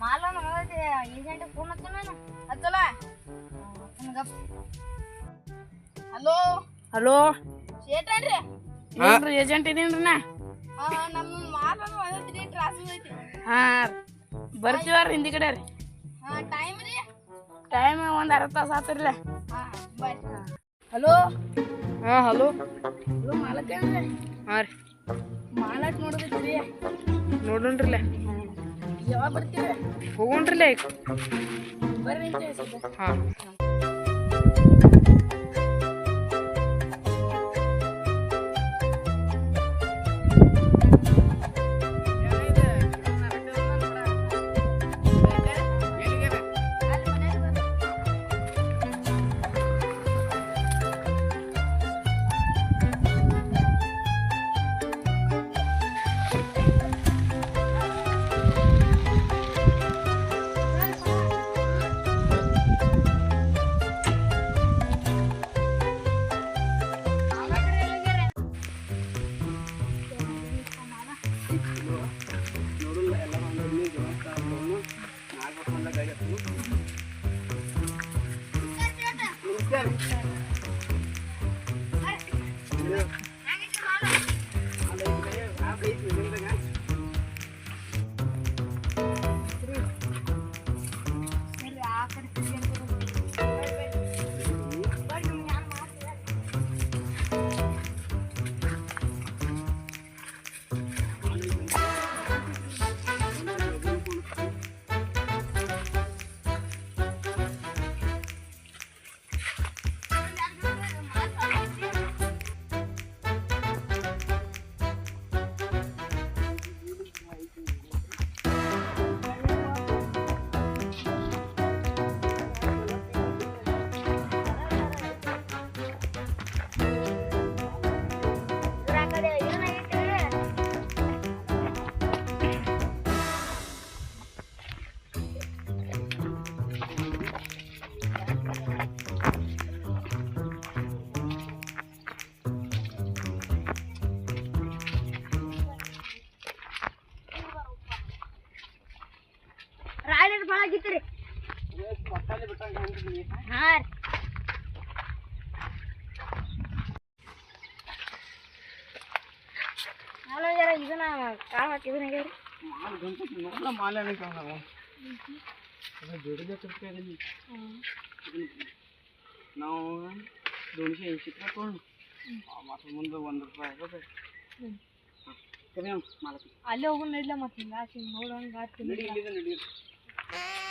ಮಾಲ ನೋಡೈತಿ agent phone ಹಚ್ಚ ನಾನು. ಹಚ್ಚಲ್ಲ ಹಲೋ? ಹಲೋ? ರೀ ಏನ್ರಿ? ಏಜೆಂಟ್ ಇದೀನ್ರಿ ನಾ? ನಮ್ಮ ಮಾಲನ ಒಂದೈತಿ ಟ್ರಾಫಿಕ್ ಐತಿ ಹಾ ಬರ್ತೀವ್ರಿ ಹಿಂದಿ ಕಡೆ ರೀ. ಹಾ ಟೈಮ್ ರೀ? ಟೈಮ್ ಒಂದು ಅರ್ಧ ತಾಸು ಆತ್ರಿಲ್ಲ ಹಾ ಬಾಯ್. ಹಲೋ? ಹಾಂ ಹಲೋ? ಹಲೋ ಮಾಲಕೇನ್ರಿ ಹಾಂ ರೀ. ಮಾಲಕ್ ರೀ ನೋಡೋಣ್ರಿಲ್ಲ ಯಾವಾಗ ಬರ್ತೀರಿ? ಹೋಗೋಣ್ರಿಲ್ಲ ಈಗ ಬರ್ರಿ ಹಾಂ. ಆಗಿತ್ರಿ ಹಾ ಹಲೋ ಜರ ಮಾಲೆ ನಾವು ನಾವು ದೋನ್ಶೆ ಐಂಶಿ ರೂಪಾಯಿ ತೊಗೊಂಡು ಮುಂದೆ ರೂಪಾಯಿ ಆಗಬೇಕು ಕರೆಯಂ ಅಲ್ಲೇ ಹೋಗಿ ನಡಿಲ್ಲ ಮತ್ತೆ ಹಿಂಗೆ Ah!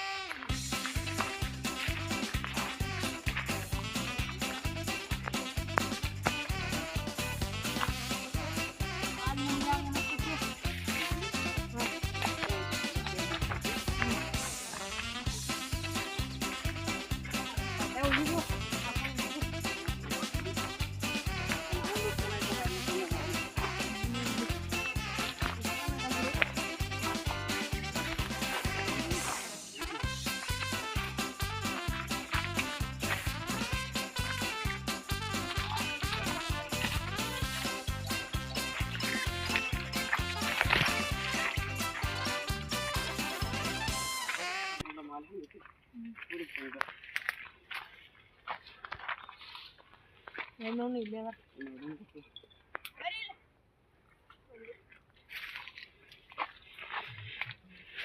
ಇನ್ನೊಂದು ಇಲ್ಲೇ ಅದ.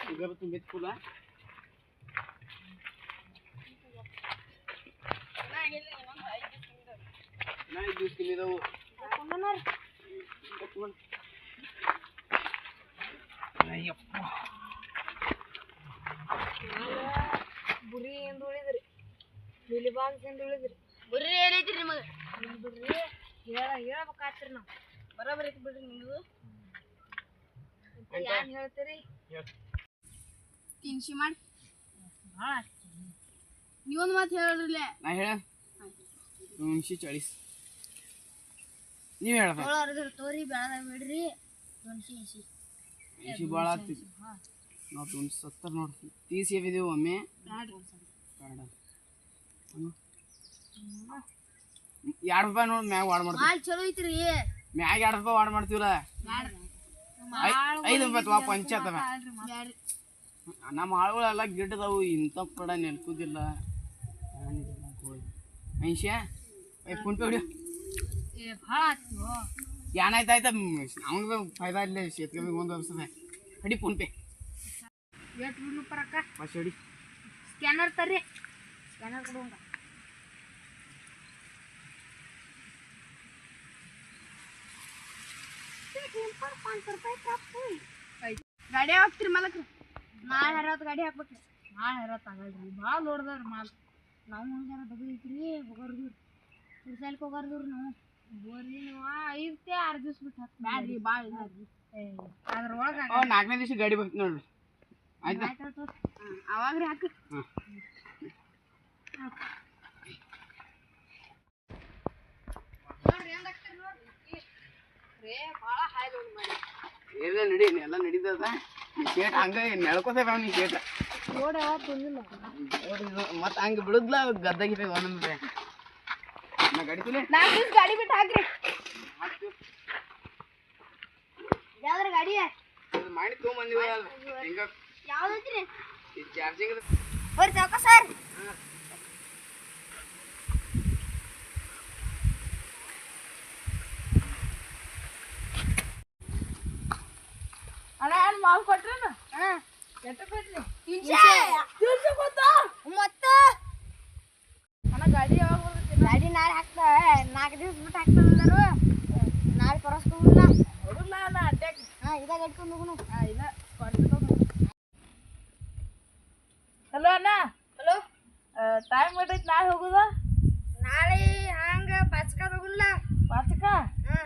उधर तुम बेच खुला नहीं जूस के लिए तो ಕೊಂಡೋನಾರ? नहीं अप्पा ಬುರಿ ಎಂದು ಉಳಿದ್ರಿ ಬಿಲಿ ಬಾನ್ಸ್ ಎಂದು ಉಳಿದ್ರಿ ಬುರ್ರಿ ಏನೈತ್ರಿ ನಿಮಗೆ ಬಿಡ್ರಿ. ಹೇಳ ಹೇಳ್ಬೇಕಾತ್ರಿ ನಾವು. ಬರೋಬರ್ ಐತಿ ಬಿಡ್ರಿ ನೀವು ಏನ್ ಹೇಳ್ತೀರಿ? ತಿನ್ಸಿ ಮಾಡಿ. ನೀವೊಂದು ಮಾತು ಹೇಳ್ರಿಲೆ ನಾ ಹೇಳ. ದೊನ್ಶಿ ಚಾಳಿಸ್. ನೀವು ಹೇಳ ತೋರಿ ಬಿಡ್ರಿ. ದೊನ್ಶಿ ಭಾಳ ನಾವು ದೊನ್ಶಿ ಒಮ್ಮೆ. ಬೇಡ ಎರಡು ರೂಪಾಯಿ ನೋಡಿ ಮ್ಯಾಗ ವಾಡ್ ಮಾಡ್ತೀವಿ. ಚಲೋ ಐತ್ರಿ. ಮ್ಯಾಗ ಎರಡು ರೂಪಾಯಿ ವಾಡ್ ಮಾಡ್ತೀವಲ್ಲ? ಐದು ರೂಪಾಯಿ ತಗೋ ಪಂಚಾಯತ್ ನಮ್ಮ ಆಳುಗಳೆಲ್ಲ ಗಿಡ್ಡದವು ಇಂಥ ಕೂಡ ನೆನ್ಕುದಿಲ್ಲ. ಮನುಷ್ಯ ಫೋನ್ ಪೇ ಹೊಡಿಯೋ. ಏ ಭಾಳ ಆಯ್ತು ಏನಾಯ್ತು ಆಯ್ತಾ. ಅವ್ನಿಗೆ ಫೈದಾ ಇಲ್ಲ ಶೇತ್ಕಮಿಗೆ ಒಂದು ವರ್ಷದ. ಹೊಡಿ ಫೋನ್ ಪೇ. ಎಷ್ಟು ಬಿಡ್ಲು ಪರಕ್ಕ ಫಸ್ಟ್ ಹೊಡಿ. ಸ್ಕ್ಯಾನರ್ ತರ್ರಿ. ಸ್ಕ್ಯಾನರ್ ಕೊಡುವಂಗ ಗಾಡಿ ಹಾಕ್ತಿರಿ ಮಲಕ್ರಿ ನಾಳೆ ಹರವತ್ತು ಗಾಡಿ ಹಾಕ್ಬೇಕ್ರಿ ನಾಳೆ ಹರವತ್ತು ಆಗಲ್ರಿ ಭಾಳ ನೋಡ್ದವ್ರಿ ಮಾಲ್ ನಾವು ಒಂದ್ಸಲ ತೆಗ್ದೈತ್ರಿ ಹೋಗೋರ್ದು ಕುರ್ಸಾಲ್ಕ್ ಹೋಗೋರ್ದು ನಾವು ಬೋರಿ ನೀವು ಐತೆ ಆರು ದಿವ್ಸ ಬಿಟ್ಟು ಹಾಕಿ ಬ್ಯಾಡ್ರಿ ಭಾಳ ಇದಾರ್ರಿ ಅದ್ರೊಳಗೆ ಓ ನಾಲ್ಕನೇ ದಿವಸ ಗಾಡಿ ಬರ್ತೀನಿ ನೋಡ್ರಿ ಆಯ್ತಾ ಅವಾಗ್ರಿ ಹಾಕಿ ಹಾಂ ಎಲ್ಲ ನಡಿ ಎಲ್ಲ ನಡೀತದ. ಶೇಟ್ ಹಂಗ ನೆಳ್ಕೋತೇವೆ ಅವ್ನಿಗೆ ಶೇಟ್ ನೋಡಿ ಯಾವತ್ತು ಬಂದಿಲ್ಲ. ಮತ್ತೆ ಹಂಗೆ ಬಿಡುದ್ಲ ಗದ್ದಾಗಿರ್ತೇವೆ ಒಂದೊಂದ್ರೆ ನಾ ಗಾಡಿ ತುಲೆ. ನಾಲ್ಕು ದಿವ್ಸ ಗಾಡಿ ಬಿಟ್ಟು ಹಾಕ್ರಿ. ಯಾವ್ದ್ರ ಗಾಡಿ? ಮಾಡಿ ತೊಗೊಂಬಂದಿವ ಹಿಂಗ? ಯಾವ್ದೈತ್ರಿ ಚಾರ್ಜಿಂಗ್ ಬರ್ರಿ ಸಾಕ ಸರ್. ಅಣ್ಣ ಏನು ಕೊಟ್ರನ? ಅಣ್ಣ ಎಷ್ಟು ಕೊಟ್ರಿ? ಮತ್ತ ಅಣ್ಣ ಗಾಡಿ ಯಾವಾಗ ಬರುತ್ತೆ ಗಾಡಿ ನಾಳೆ ಹಾಕ್ತಾ ನಾಲ್ಕು ದಿವಸ ಬಿಟ್ಟು ಹಾಕ್ತಾರಲ್ಲಾರು ನಾಳೆ ಪರಸ್ಕೊಂಡ್ಲ ಹೊಡಲ್ಲ ಅಲ್ಲ ಅಡ್ಡಾಕ್ ಹಾಂ ಇದಾಗ ಇಟ್ಕೊಂಡು ಹೋಗುನು ಹಾಂ ಇಲ್ಲ ಹಲೋ ಅಣ್ಣ. ಹಲೋ ಟೈಮ್ ಎಷ್ಟೈತಿ ನಾಳೆ ಹೋಗುದ? ನಾಳೆ ಹಂಗ ಪಾಚಕ ಹೋಗಲ್ಲ ಪಾಚಕ? ಹಾಂ.